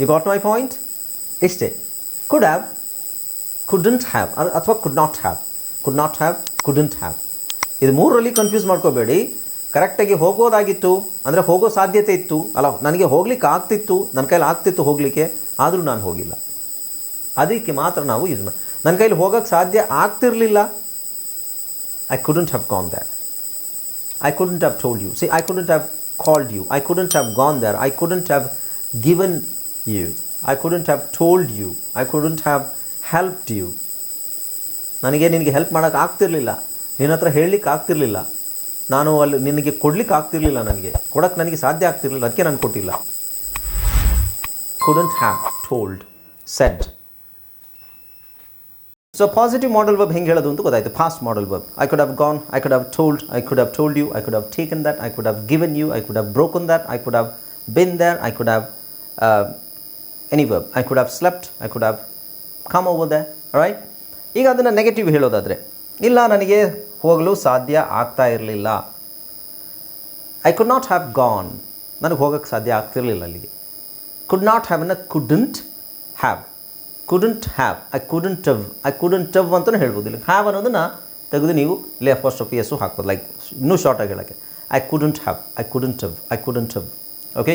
You got my point ಇಷ್ಟೇ could have, couldn't have, ಅಥವಾ could not have could not have couldn't have ಇದು ಮೂರರಲ್ಲಿ confuse ಮಾಡ್ಕೋಬೇಡಿ. ಕರೆಕ್ಟಾಗಿ ಹೋಗೋದಾಗಿತ್ತು ಅಂದರೆ ಹೋಗೋ ಸಾಧ್ಯತೆ ಇತ್ತು ಅಲ್ಲ ನನಗೆ ಹೋಗ್ಲಿಕ್ಕೆ ಆಗ್ತಿತ್ತು ನನ್ನ ಕೈಲಿ ಆಗ್ತಿತ್ತು ಹೋಗಲಿಕ್ಕೆ ಆದರೂ ನಾನು ಹೋಗಿಲ್ಲ. ಅದಕ್ಕೆ ಮಾತ್ರ ನಾವು ಯೂಸ್ ಮಾಡಿ ನನ್ನ ಕೈಲಿ ಹೋಗೋಕ್ಕೆ ಸಾಧ್ಯ ಆಗ್ತಿರಲಿಲ್ಲ. I couldn't have gone that I couldn't have told you. See, I couldn't have called you. I couldn't have gone there. I couldn't have given you. I couldn't have told you. I couldn't have helped you. ನನಗೆ ನಿನಗೆ help ಮಾಡೋಕ್ಕೆ ಆಗ್ತಿರ್ಲಿಲ್ಲ. ನಿನ್ನ ಹತ್ರ ಹೇಳಲಿಕ್ಕೆ ಆಗ್ತಿರ್ಲಿಲ್ಲ. ನಾನು ಅಲ್ಲಿ ನಿನಗೆ ಕೊಡ್ಲಿಕ್ಕೆ ಆಗ್ತಿರ್ಲಿಲ್ಲ ನನಗೆ. ಕೊಡೋಕ್ಕೆ ನನಗೆ ಸಾಧ್ಯ ಆಗ್ತಿರ್ಲಿಲ್ಲ. ಅದಕ್ಕೆ ನಾನು ಕೊಟ್ಟಿಲ್ಲ. Couldn't have told said so positive modal verb ಹೆಂಗೆ ಹೇಳೋದು ಅಂತ ಗೊತ್ತಾಯ್ತು. Past modal verb I could have gone I could have told I could have told you I could have taken that I could have given you I could have broken that I could have been there I could have any verb I could have slept I could have come over the right ಈಗ ಅದನ್ನು negative ಹೇಳೋದಾದರೆ, ಇಲ್ಲ ನನಗೆ ಹೋಗಲು ಸಾಧ್ಯ ಆಗ್ತಾ ಇರಲಿಲ್ಲ. I could not have gone ನನಗೆ ಹೋಗೋಕ್ಕೆ ಸಾಧ್ಯ ಆಗ್ತಿರಲಿಲ್ಲ ಅಲ್ಲಿಗೆ. ಕುಡ್ ನಾಟ್ ಹ್ಯಾವ್ ಅನ್ನ couldn't have couldn't have I couldn't've I couldn't've ಅಂತಲೂ ಹೇಳ್ಬೋದು. ಇಲ್ಲಿ ಹ್ಯಾವ್ ಅನ್ನೋದನ್ನು ತೆಗೆದು ನೀವು ಲೇ ಫಸ್ಟ್ ಆಫ್ ಎಸ್ಸು ಹಾಕ್ಬೋದು. ಲೈಕ್ ಇನ್ನೂ ಶಾರ್ಟಾಗಿ ಹೇಳೋಕ್ಕೆ. I couldn't have I couldn't've I couldn't've okay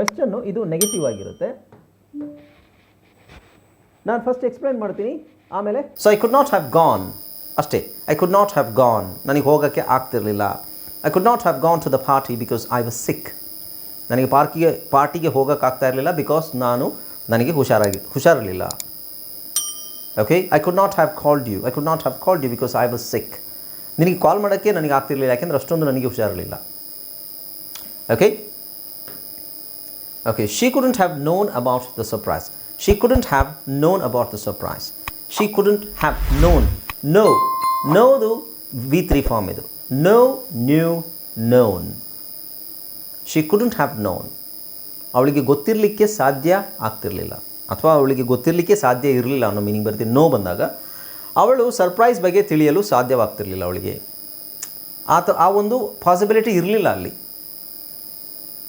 ಕ್ವೆಶ್ಚನ್ನು ಇದು ನೆಗೆಟಿವ್ ಆಗಿರುತ್ತೆ. ನಾನು ಫಸ್ಟ್ ಎಕ್ಸ್ಪ್ಲೈನ್ ಮಾಡ್ತೀನಿ. ಆಮೇಲೆ so I could not have gone ಅಷ್ಟೇ I could not have gone ನನಗೆ ಹೋಗೋಕ್ಕೆ ಆಗ್ತಿರಲಿಲ್ಲ. I could not have gone to the party because I was sick ನನಗೆ ಪಾರ್ಕಿಗೆ, ಪಾರ್ಟಿಗೆ ಹೋಗೋಕ್ಕಾಗ್ತಾ ಇರಲಿಲ್ಲ ಬಿಕಾಸ್ ನಾನು ನನಗೆ ಹುಷಾರಾಗಿ, ಹುಷಾರಿರಲಿಲ್ಲ. Okay I could not have called you I could not have called you because I was sick ನಿನಗೆ ಕಾಲ್ ಮಾಡೋಕ್ಕೆ ನನಗೆ ಆಗ್ತಿರಲಿಲ್ಲ, ಯಾಕೆಂದರೆ ಅಷ್ಟೊಂದು ನನಗೆ ಹುಷಾರಿರಲಿಲ್ಲ. Okay Okay, she couldn't have known about the surprise. She couldn't have known about the surprise. She couldn't have known. No. ನೋದು V three form ಇದು know knew known she couldn't have known ಅವಳಿಗೆ ಗೊತ್ತಿರಲಿಕ್ಕೆ ಸಾಧ್ಯ ಆಗ್ತಿರಲಿಲ್ಲ ಅಥವಾ ಅವಳಿಗೆ ಗೊತ್ತಿರಲಿಕ್ಕೆ ಸಾಧ್ಯ ಇರಲಿಲ್ಲ ಅನ್ನೋ ಮೀನಿಂಗ್ ಬರ್ತೀನಿ ನೋ ಬಂದಾಗ ಅವಳು ಸರ್ಪ್ರೈಸ್ ಬಗ್ಗೆ ತಿಳಿಯಲು ಸಾಧ್ಯವಾಗ್ತಿರಲಿಲ್ಲ ಅವಳಿಗೆ ಆತ ಆ ಒಂದು ಪಾಸಿಬಿಲಿಟಿ ಇರಲಿಲ್ಲ ಅಲ್ಲಿ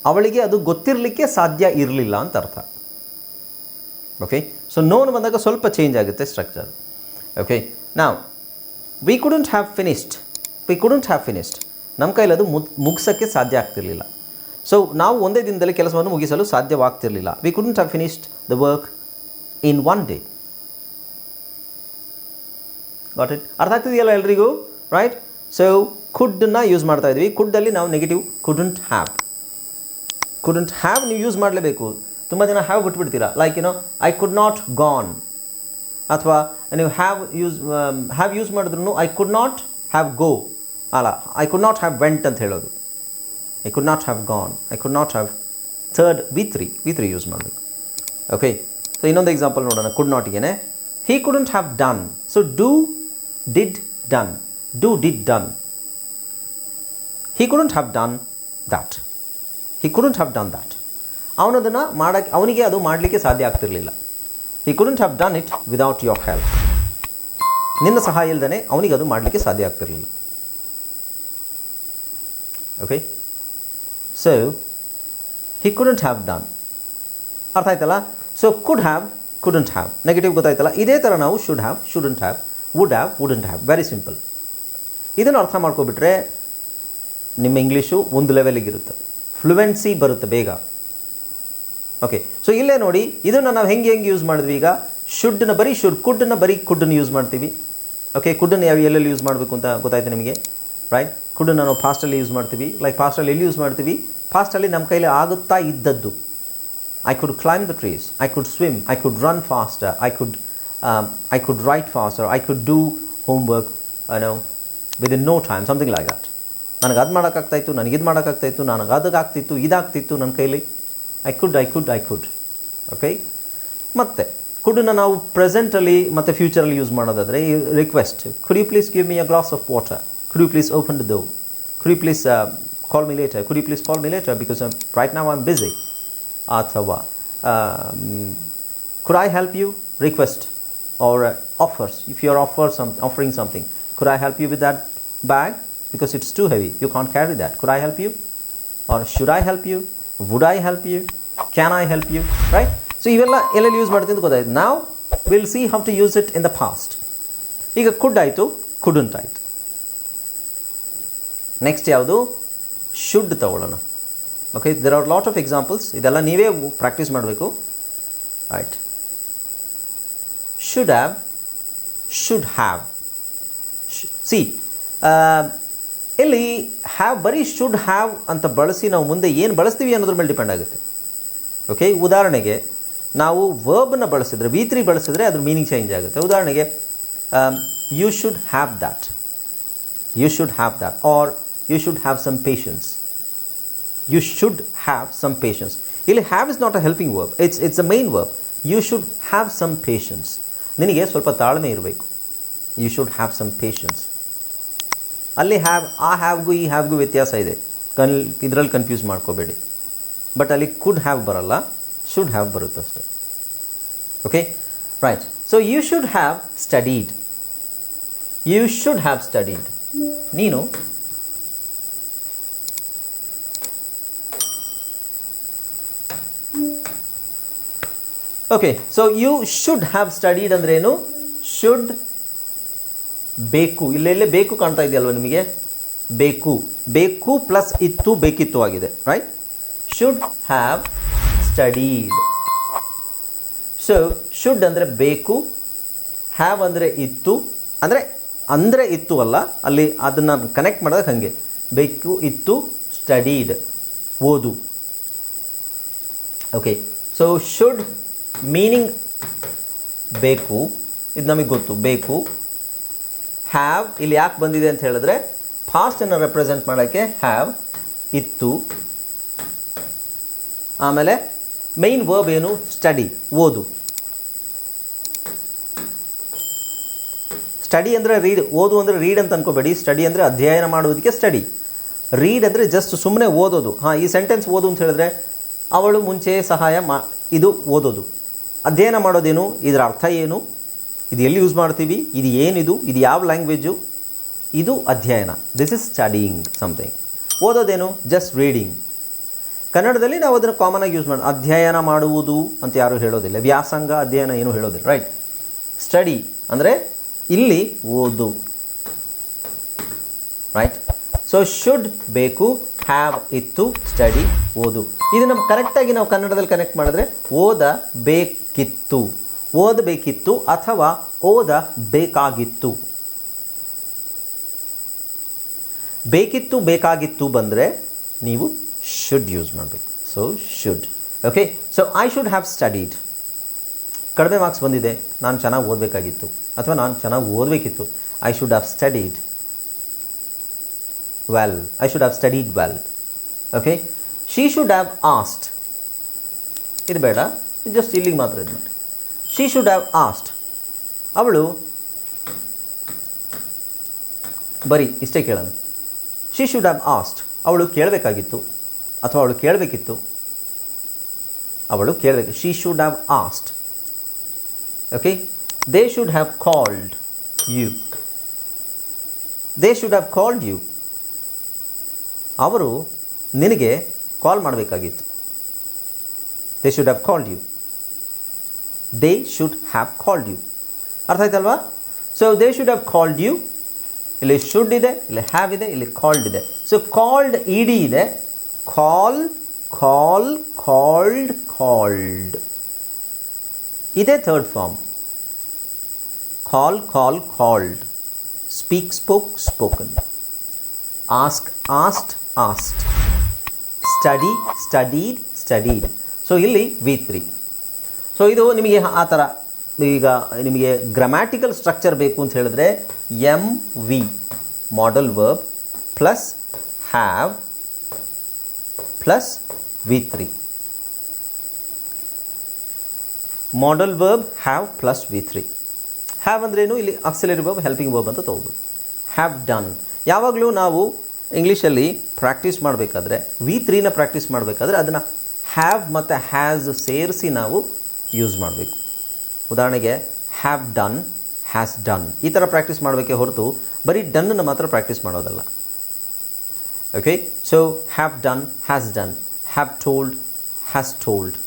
ಅವಳಿಗೆ ಅದು ಗೊತ್ತಿರಲಿಕ್ಕೆ ಸಾಧ್ಯ ಇರಲಿಲ್ಲ ಅಂತ ಅರ್ಥ. ಓಕೆ ಸೊ ನೋನ್ ಬಂದಾಗ ಸ್ವಲ್ಪ ಚೇಂಜ್ ಆಗುತ್ತೆ ಸ್ಟ್ರಕ್ಚರ್ ಓಕೆ ನಾವು we couldn't have finished we couldn't have finished ನಮ್ಮ ಕೈಲಿ ಅದು ಮುಗ್ ಮುಗಿಸೋಕ್ಕೆ ಸಾಧ್ಯ ಆಗ್ತಿರಲಿಲ್ಲ. ಸೊ ನಾವು ಒಂದೇ ದಿನದಲ್ಲಿ ಕೆಲಸವನ್ನು ಮುಗಿಸಲು ಸಾಧ್ಯವಾಗ್ತಿರಲಿಲ್ಲ. We couldn't have finished the work in one day got it ಅರ್ಥ ಆಗ್ತಿದೆಯಲ್ಲ ಎಲ್ರಿಗೂ? ರೈಟ್ ಸೊ ಕುಡ್ಡನ್ನ ಯೂಸ್ ಮಾಡ್ತಾ ಇದ್ವಿ. ಕುಡ್ಡಲ್ಲಿ ನಾವು negative couldn't have couldn't have ನೀವು ಯೂಸ್ ಮಾಡಲೇಬೇಕು. ತುಂಬ ಜನ ಹ್ಯಾವ್ ಬಿಟ್ಬಿಡ್ತೀರಾ? ಲೈಕ್ ಏನೋ ಐ ಕುಡ್ ನಾಟ್ ಗಾನ್ ಅಥವಾ, ನೀವು ಹ್ಯಾವ್ ಯೂಸ್ ಹ್ಯಾವ್ ಯೂಸ್ ಮಾಡಿದ್ರು I could not have go ಅಲ್ಲ I could not have went ಅಂತ ಹೇಳೋದು. I could not have gone I could not have third V three V three use ಮಾಡಬೇಕು. Okay so ಇನ್ನೊಂದು example ನೋಡೋಣ. Could ನಾಟ್ಗೇನೆ he couldn't have done so do did done do did done he couldn't have done that he couldn't have done that ಅವನದನ್ನು ಮಾಡೋಕ್ಕೆ ಅವನಿಗೆ ಅದು ಮಾಡಲಿಕ್ಕೆ ಸಾಧ್ಯ ಆಗ್ತಿರಲಿಲ್ಲ. He couldn't have done it without your help ನಿನ್ನ ಸಹಾಯ ಇಲ್ಲದೇ ಅವನಿಗೆ ಅದು ಮಾಡಲಿಕ್ಕೆ ಸಾಧ್ಯ ಆಗ್ತಿರಲಿಲ್ಲ. Okay so he couldn't have done ಅರ್ಥ ಆಯ್ತಲ್ಲ? So could have couldn't have negative ಗೊತ್ತಾಯ್ತಲ್ಲ? ಇದೇ ಥರ ನಾವು should have shouldn't have would have wouldn't have very simple ಇದನ್ನು ಅರ್ಥ ಮಾಡ್ಕೊಬಿಟ್ರೆ ನಿಮ್ಮ ಇಂಗ್ಲೀಷು ಒಂದು ಲೆವೆಲಿಗಿರುತ್ತೆ ಫ್ಲುವೆನ್ಸಿ ಬರುತ್ತೆ ಬೇಗ ಓಕೆ ಸೊ ಇಲ್ಲೇ ನೋಡಿ ಇದನ್ನು ನಾವು ಹೆಂಗೆ ಹೆಂಗೆ ಯೂಸ್ ಮಾಡಿದ್ವಿ ಈಗ ಶುಡ್ಡನ್ನ ಬರೀ ಶುಡ್ ಕುಡ್ಡನ್ನ ಬರೀ ಕುಡ್ಡನ್ನು ಯೂಸ್ ಮಾಡ್ತೀವಿ ಓಕೆ ಕುಡ್ಡನ್ನು ಯಾವ ಎಲ್ಲೆಲ್ಲಿ ಯೂಸ್ ಮಾಡಬೇಕು ಅಂತ ಗೊತ್ತಾಯ್ತು ನಿಮಗೆ ರೈಟ್ ಕುಡ್ಡನ್ನು ನಾವು ಫಾಸ್ಟಲ್ಲಿ ಯೂಸ್ ಮಾಡ್ತೀವಿ ಲೈಕ್ ಫಾಸ್ಟಲ್ಲಿ ಎಲ್ಲಿ ಯೂಸ್ ಮಾಡ್ತೀವಿ ಫಾಸ್ಟಲ್ಲಿ ನಮ್ಮ ಕೈಲಿ ಆಗುತ್ತಾ ಇದ್ದದ್ದು could climb the trees. I could swim. I could run faster. I could, could I could write faster. I could do homework, no know, in no time something like that. ನನಗೆ ಅದು ಮಾಡೋಕ್ಕಾಗ್ತಾಯಿತ್ತು, ನನಗೆ ಇದು ಮಾಡೋಕ್ಕಾಗ್ತಾಯಿತ್ತು, ನನಗೆ ಅದಕ್ಕಾಗ್ತಿತ್ತು ಇದಾಗ್ತಿತ್ತು ನನ್ನ ಕೈಲಿ. I could I could I could okay ಮತ್ತೆ, ಕುಡನ್ನ ನಾವು ಪ್ರೆಸೆಂಟಲ್ಲಿ ಮತ್ತು ಫ್ಯೂಚರಲ್ಲಿ ಯೂಸ್ ಮಾಡೋದಾದರೆ request could you please give me a glass of water could you please open the door could you please call me later could you please call me later because right ನಾವು am busy ಅಥವಾ could I help you request or offers if you are offer some offering something could I help you with that bag? Because it's too heavy. You can't carry that. Could I help you? Or should I help you? Would I help you? Can I help you? Right? So ಇವೆಲ್ಲ ಎಲ್ಲೆಲ್ಲಿ use ಮಾಡ್ತೀನಿ ಅಂತ ಗೊತ್ತಾಯ್ತು ನಾವು will see how to use it in the past ಈಗ could ಆಯಿತು couldn't ಆಯಿತು next ಯಾವುದು ಶುಡ್ ತಗೊಳ್ಳೋಣ okay there are lot of examples ಇದೆಲ್ಲ ನೀವೇ ಪ್ರಾಕ್ಟೀಸ್ ಮಾಡಬೇಕು ಆಯ್ಟ್ should have should have see ಇಲ್ಲಿ ಹ್ಯಾವ್ ಬರೀ ಶುಡ್ ಹ್ಯಾವ್ ಅಂತ ಬಳಸಿ ನಾವು ಮುಂದೆ ಏನು ಬಳಸ್ತೀವಿ ಅನ್ನೋದ್ರ ಮೇಲೆ ಡಿಪೆಂಡ್ ಆಗುತ್ತೆ. ಓಕೆ ಉದಾಹರಣೆಗೆ ನಾವು ವರ್ಬ್ನ ಬಳಸಿದ್ರೆ ವಿ ತ್ರೀ ಬಳಸಿದ್ರೆ ಅದ್ರ ಮೀನಿಂಗ್ ಚೇಂಜ್ ಆಗುತ್ತೆ. ಉದಾಹರಣೆಗೆ you should have that you should have that or you should have some patience you should have some patience ಇಲ್ಲಿ have is not a helping verb it's it's a main verb you should have some patience ನಿನಗೆ ಸ್ವಲ್ಪ ತಾಳ್ಮೆ ಇರಬೇಕು. You should have some patience ಅಲ್ಲಿ have ಆ ಹ್ಯಾವ್ಗೂ ಈ ಹ್ಯಾವ್ಗೂ ವ್ಯತ್ಯಾಸ ಇದೆ. ಕನ್, ಇದರಲ್ಲಿ ಕನ್ಫ್ಯೂಸ್ ಮಾಡ್ಕೋಬೇಡಿ. ಬಟ್ ಅಲ್ಲಿ ಕುಡ್ ಹ್ಯಾವ್ ಬರಲ್ಲ ಶುಡ್ ಹ್ಯಾವ್ ಬರುತ್ತೆ ಅಷ್ಟೆ. Okay right so you should have studied you should have studied ನೀನು okay so you should have studied ಅಂದ್ರೇನು? ಶುಡ್ ಬೇಕು. ಇಲ್ಲೆಲ್ಲೇ ಬೇಕು ಕಾಣ್ತಾ ಇದೆಯಲ್ವ ನಿಮಗೆ? ಬೇಕು. ಬೇಕು ಪ್ಲಸ್ ಇತ್ತು, ಬೇಕಿತ್ತು ಆಗಿದೆ right should have studied so should ಅಂದರೆ ಬೇಕು ಹ್ಯಾವ್ ಅಂದರೆ ಇತ್ತು, ಅಂದರೆ ಅಂದರೆ ಇತ್ತು ಅಲ್ಲ, ಅಲ್ಲಿ ಅದನ್ನು ಕನೆಕ್ಟ್ ಮಾಡೋದಕ್ಕೆ ಹಾಗೆ. ಬೇಕು, ಇತ್ತು ಸ್ಟಡೀಡ್ ಓದು. ಓಕೆ ಸೊ ಶುಡ್ ಮೀನಿಂಗ್ ಬೇಕು. ಇದು ನಮಗೆ ಗೊತ್ತು. ಬೇಕು ಹ್ಯಾವ್ ಇಲ್ಲಿ ಯಾಕೆ ಬಂದಿದೆ ಅಂತ ಹೇಳಿದ್ರೆ ಫಾಸ್ಟನ್ನು ರೆಪ್ರೆಸೆಂಟ್ ಮಾಡೋಕ್ಕೆ ಹ್ಯಾವ್ ಇತ್ತು. ಆಮೇಲೆ ಮೈನ್ ವರ್ಬ್ ಏನು? ಸ್ಟಡಿ ಓದು. ಸ್ಟಡಿ ಅಂದರೆ ರೀಡ್ ಓದು ಅಂದರೆ ರೀಡ್ ಅಂತ ಅನ್ಕೋಬೇಡಿ. ಸ್ಟಡಿ ಅಂದರೆ ಅಧ್ಯಯನ ಮಾಡುವುದಕ್ಕೆ ಸ್ಟಡಿ ರೀಡ್ ಅಂದರೆ ಜಸ್ಟ್ ಸುಮ್ಮನೆ ಓದೋದು. ಹಾಂ, ಈ ಸೆಂಟೆನ್ಸ್ ಓದು ಅಂತ ಹೇಳಿದ್ರೆ, ಅವಳು ಮುಂಚೆ ಸಹಾಯ ಮಾ ಇದು ಓದೋದು. ಅಧ್ಯಯನ ಮಾಡೋದೇನು? ಇದರ ಅರ್ಥ ಏನು? ಇದು ಎಲ್ಲಿ ಯೂಸ್ ಮಾಡ್ತೀವಿ? ಇದು ಏನಿದು? ಇದು ಯಾವ ಲ್ಯಾಂಗ್ವೇಜು ಇದು ಅಧ್ಯಯನ. ದಿಸ್ ಇಸ್ ಸ್ಟಡಿಯಿಂಗ್ ಸಮಥಿಂಗ್ ಓದೋದೇನು? ಜಸ್ಟ್ ರೀಡಿಂಗ್ ಕನ್ನಡದಲ್ಲಿ ನಾವು ಅದನ್ನು ಕಾಮನಾಗಿ ಯೂಸ್ ಮಾಡಿ ಅಧ್ಯಯನ ಮಾಡುವುದು ಅಂತ ಯಾರು ಹೇಳೋದಿಲ್ಲ. ವ್ಯಾಸಂಗ ಅಧ್ಯಯನ ಏನು ಹೇಳೋದಿಲ್ಲ. ರೈಟ್ ಸ್ಟಡಿ ಅಂದರೆ ಇಲ್ಲಿ ಓದು. ರೈಟ್ ಸೊ ಶುಡ್ ಬೇಕು ಹ್ಯಾವ್ ಇತ್ತು ಸ್ಟಡಿ ಓದು. ಇದು ನಮ್ಮ ಕರೆಕ್ಟಾಗಿ ನಾವು ಕನ್ನಡದಲ್ಲಿ ಕನೆಕ್ಟ್ ಮಾಡಿದ್ರೆ ಓದ ಬೇಕಿತ್ತು ಓದಬೇಕಿತ್ತು ಅಥವಾ ಓದಬೇಕಾಗಿತ್ತು? ಬೇಕಿತ್ತು ಬೇಕಾಗಿತ್ತು ಬಂದರೆ ನೀವು ಶುಡ್ ಯೂಸ್ ಮಾಡಬೇಕು. So should okay so I should have studied ಕಡಿಮೆ ಮಾರ್ಕ್ಸ್ ಬಂದಿದೆ. ನಾನು ಚೆನ್ನಾಗಿ ಓದಬೇಕಾಗಿತ್ತು. ಅಥವಾ ನಾನು ಚೆನ್ನಾಗಿ ಓದಬೇಕಿತ್ತು. I should have studied well I should have studied well okay she should have asked ಇದು ಬೇಡ. ಜಸ್ಟ್ ಇಲ್ಲಿಗೆ ಮಾತ್ರ ಇದು ಮಾಡಿ ಶಿ ಶುಡ್ ಹ್ಯಾವ್ ಆಸ್ಟ್ ಅವಳು, ಬರಿ ಇಷ್ಟೇ ಕೇಳೋಣ. ಶಿ ಶುಡ್ ಹ್ಯಾವ್ ಆಸ್ಟ್ ಅವಳು ಕೇಳಬೇಕಾಗಿತ್ತು. ಅಥವಾ ಅವಳು ಕೇಳಬೇಕಿತ್ತು. ಅವಳು ಕೇಳಬೇಕು. She should have asked okay they should have called you they should have called you ಅವರು ನಿನಗೆ ಕಾಲ್ ಮಾಡಬೇಕಾಗಿತ್ತು. They should have called you they should have called you ಅರ್ಥ ಆಯ್ತಲ್ವಾ? So they should have called you ಇಲ್ಲಿ should ಇದೆ, ಇಲ್ಲಿ have ಇದೆ, ಇಲ್ಲಿ ಕಾಲ್ಡ್ ಇದೆ. ಸೊ ಕಾಲ್ಡ್ ಇ ಡಿ ಇದೆ. ಕಾಲ್ ಕಾಲ್ ಕಾಲ್ಡ್ ಕಾಲ್ಡ್ ಇದೇ third form call call called speak spoke spoken ask asked asked study studied studied so ಇಲ್ಲಿ V three so ಇದು ನಿಮಗೆ ಆ ಥರ, ಈಗ ನಿಮಗೆ ಗ್ರಾಮ್ಯಾಟಿಕಲ್ ಸ್ಟ್ರಕ್ಚರ್ ಬೇಕು ಅಂತ ಹೇಳಿದ್ರೆ M V modal verb plus have plus V three modal verb have plus V three have ಅಂದ್ರೇನು ಇಲ್ಲಿ ಆಕ್ಸಿಲರಿ ವರ್ಬ್ ಹೆಲ್ಪಿಂಗ್ ವರ್ಬ್ ಅಂತ ತೊಗೋಬೋದು. ಹ್ಯಾವ್ ಡನ್ ಯಾವಾಗಲೂ ನಾವು ಇಂಗ್ಲೀಷಲ್ಲಿ ಪ್ರಾಕ್ಟೀಸ್ ಮಾಡಬೇಕಾದ್ರೆ ವಿ ತ್ರೀನ ಪ್ರಾಕ್ಟೀಸ್ ಮಾಡಬೇಕಾದ್ರೆ ಅದನ್ನು ಹ್ಯಾವ್ ಮತ್ತು ಹ್ಯಾಸ್ ಸೇರಿಸಿ ನಾವು ಯೂಸ್ ಮಾಡಬೇಕು. ಉದಾಹರಣೆಗೆ ಹ್ಯಾವ್ ಡನ್ ಹ್ಯಾಸ್ ಡನ್ ಈ ಥರ ಪ್ರಾಕ್ಟೀಸ್ ಮಾಡಬೇಕೇ ಹೊರತು ಬರೀ ಡನ್ನನ್ನು ಮಾತ್ರ ಪ್ರಾಕ್ಟೀಸ್ ಮಾಡೋದಲ್ಲ. Okay so have done has done have told has told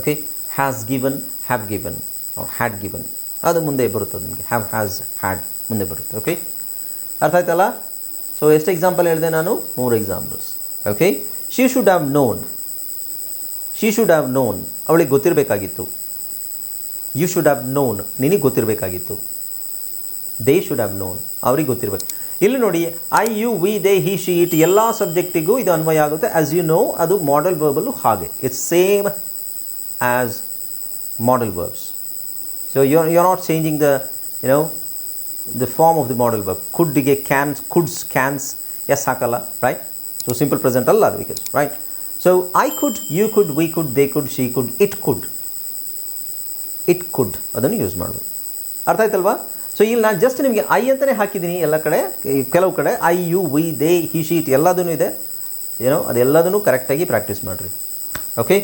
okay has given have given or had given ಅದು ಮುಂದೆ ಬರುತ್ತೆ ನಿಮಗೆ. ಹ್ಯಾವ್ ಹ್ಯಾಸ್ ಹ್ಯಾಡ್ ಮುಂದೆ ಬರುತ್ತೆ. ಓಕೆ ಅರ್ಥ ಆಯ್ತಲ್ಲ? ಸೊ ಎಷ್ಟು ಎಕ್ಸಾಂಪಲ್ ಹೇಳಿದೆ ನಾನು? ಮೂರು examples okay she should have known she should have known ಅವಳಿಗೆ ಗೊತ್ತಿರಬೇಕಾಗಿತ್ತು. ಯು ಶುಡ್ ಹ್ಯಾವ್ ನೋನ್ ನಿನಗೆ ಗೊತ್ತಿರಬೇಕಾಗಿತ್ತು. ದೇ ಶುಡ್ ಹ್ಯಾವ್ ನೋನ್ ಅವ್ರಿಗೆ ಗೊತ್ತಿರಬೇಕು. ಇಲ್ಲಿ ನೋಡಿ I you we they he she it ಎಲ್ಲ ಸಬ್ಜೆಕ್ಟಿಗೂ ಇದು ಅನ್ವಯ ಆಗುತ್ತೆ. ಆಸ್ ಯು ನೋ ಅದು ಮಾಡಲ್ ವರ್ಬಲ್ಲು ಹಾಗೆ. It's same as modal verbs so you you are not changing the you know the form of the modal verb ಕುಡ್ಗೆ cans coulds cans S ಹಾಕಲ್ಲ right so simple present ಅಲ್ಲ ಅದು because right so I could you could we could they could she could it could it could ಅದನ್ನು use ಮಾಡೋದು. ಅರ್ಥ ಆಯ್ತಲ್ವಾ? So ಇಲ್ಲಿ ನಾನು just ನಿಮಗೆ ಐ ಅಂತಲೇ ಹಾಕಿದ್ದೀನಿ ಎಲ್ಲ ಕಡೆ ಕೆಲವು ಕಡೆ I you we they he she it ಎಲ್ಲದೂ ಇದೆ. ಏನೋ ಅದೆಲ್ಲದನ್ನು ಕರೆಕ್ಟಾಗಿ ಪ್ರಾಕ್ಟೀಸ್ ಮಾಡಿರಿ. ಓಕೆ